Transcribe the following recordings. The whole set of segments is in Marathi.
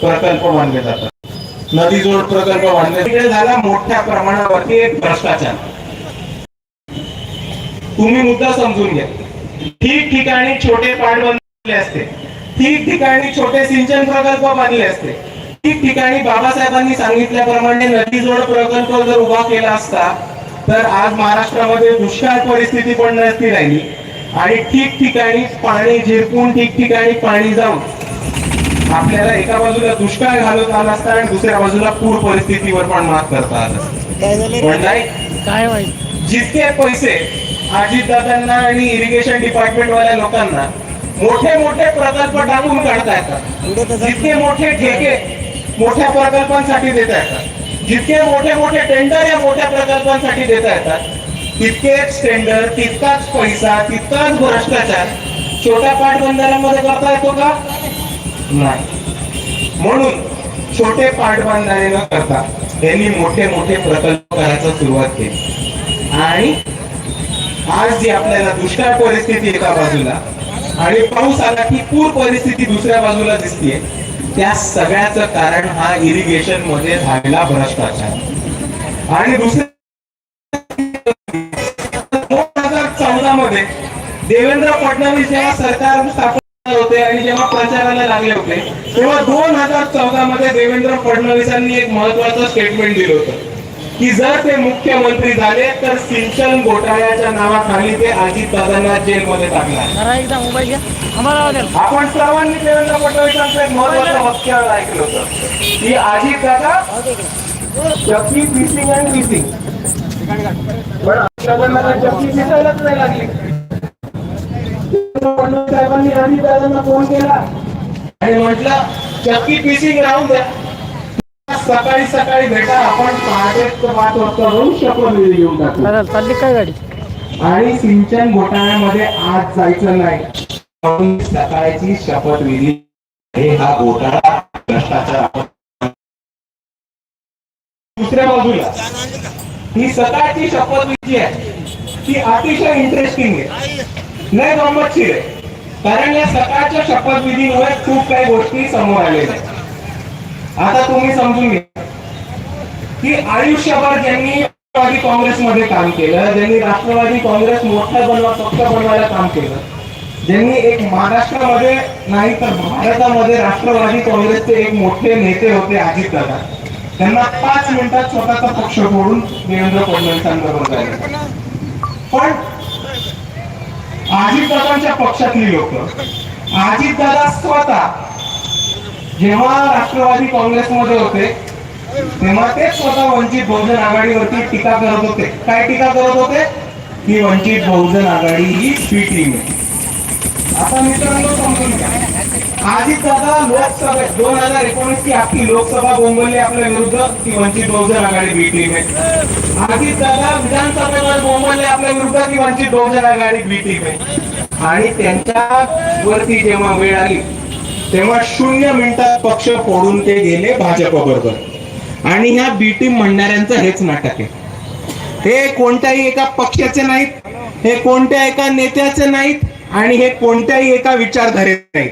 प्रकल्प बांधले जातात. नदी जोड प्रकल्प बांधले तिकडे झाला मोठ्या प्रमाणावरती एक भ्रष्टाचार. तुम्ही मुद्दा समजून घ्या. ठिकठिकाणी छोटे पाड बांधले असते. ठिकठिकाणी छोटे सिंचन प्रकल्प बांधले असते. ठिकठिकाणी बाबासाहेबांनी सांगितल्याप्रमाणे नदी जोड प्रकल्प जर उभा केला असता तर आज महाराष्ट्रामध्ये दुष्काळ परिस्थिती पण नसती राहिली. आणि ठिकठिकाणी पाणी झिरपून ठिकठिकाणी पाणी जाऊन आपल्याला एका बाजूला दुष्काळ घालत आला असता आणि दुसऱ्या बाजूला पूर परिस्थितीवर पण मात करता आलं असतं. काय झालं पण नाही. काय माहीत? जितके पैसे अजितदादांना आणि इरिगेशन डिपार्टमेंट वाल्या लोकांना मोठे मोठे प्रकल्प टाकून काढता येतात. जितके मोठे ठेके मोठ्या प्रकल्पांसाठी देता येतात. जितके मोठे मोठे टेंडर या मोठ्या प्रकल्पांसाठी देता येतात तितकेच टेंडर तितकाच पैसा तितकाच भ्रष्टाचार. छोट्या पाटबंधाऱ्यांमध्ये करता येतो का? नाही. म्हणून छोटे पाठबांधारे न करता त्यांनी मोठे मोठे प्रकल्प करायला सुरुवात केली. आणि आज जी आपल्याला दुष्काळ परिस्थिती एका बाजूला आणि पाऊस आला की पूर परिस्थिती दुसऱ्या बाजूला दिसतीये त्या सगळ्याचं कारण हा इरिगेशनमध्ये झालेला भ्रष्टाचार. आणि दुसरे चौदा मध्ये देवेंद्र फडणवीस जेव्हा सरकार स्थापन होते आणि जेव्हा प्रचाराला लागले होते तेव्हा दोन हजार चौदा मध्ये देवेंद्र फडणवीसांनी एक महत्वाचं स्टेटमेंट दिलं होतं की जर ते मुख्यमंत्री झाले तर सिंचन घोटाळ्याच्या नावाखाली ते अजित दादांना जेलमध्ये टाकणार. आपण सर्वांनी देवेंद्र फडणवीसांचं एक महत्वाचं वाक्य ऐकलं होतं की अजित दादा. चक्की फिशिंग अँड फिशिंग पण आपल्याला चक्की दिसायलाच नाही लागली फडणवीस साहेबांनी दादांना फोन केला आणि म्हटलं चक्की राहून द्या. सकाळी सकाळी भेटा आपण पहाटे पाच वाजता जाऊन शपथविधी घेऊन टाकू. काय झालं? चालली काय गाडी? आणि सिंचन घोटाळ्यामध्ये आज जायचं नाही. सकाळची शपथविधी हे हा घोटाळा भ्रष्टाचार दुसऱ्या बाजूला. ही सकाळची शपथविधी आहे. ती अतिशय इंटरेस्टिंग आहे. नाही गंमतशीर आहे कारण या सकाळच्या शपथविधीमुळे खूप काही गोष्टी समोर आलेल्या आहेत. आता तुम्ही समजून घ्या. की आयुष्यभर ज्यांनी राष्ट्रवादी काँग्रेसमध्ये काम केलं ज्यांनी राष्ट्रवादी काँग्रेस मोठा बनवा पक्ष बनवायला काम केलं ज्यांनी एक महाराष्ट्रामध्ये नाही तर भारतामध्ये राष्ट्रवादी काँग्रेसचे एक मोठे नेते होते अजित दादा. त्यांना पाच मिनिटात स्वतःचा पक्ष फोडून देवेंद्र फडणवीसांबरोबर पण अजितदादांच्या पक्षातली लोक. अजितदादा स्वतः जेव्हा राष्ट्रवादी काँग्रेसमध्ये होते तेव्हा ते स्वतः वंचित बहुजन आघाडीवरती टीका करत होते. काय टीका करत होते? की वंचित बहुजन आघाडी ही बी टीम आहे आता मित्रांनो समजून घ्या अजित दादा दोन हजार एकोणीस ची आपली लोकसभा बोंबवली आपल्या विरुद्ध ती वंचित बहुजन आघाडी बी टीम आहे अजित दादा विधानसभेवर बोंबवले आपल्या विरुद्ध ती वंचित बहुजन आघाडी बी टीम आहे आणि त्यांच्या वरती जेव्हा वेळ आली तेव्हा शून्य मिनिटात पक्ष फोडून ते गेले भाजप बरोबर आणि ह्या बी टीम म्हणणाऱ्यांचं हेच नाटक आहे. हे कोणत्याही एका पक्षाचे नाहीत हे कोणत्या एका नेत्याचे नाहीत आणि हे कोणत्याही एका विचारधारेचे नाही.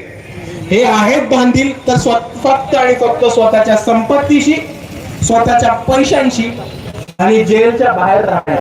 हे आहेत बांधील तर फक्त आणि फक्त स्वतःच्या संपत्तीशी स्वतःच्या पैशांशी आणि जेलच्या बाहेर राहणार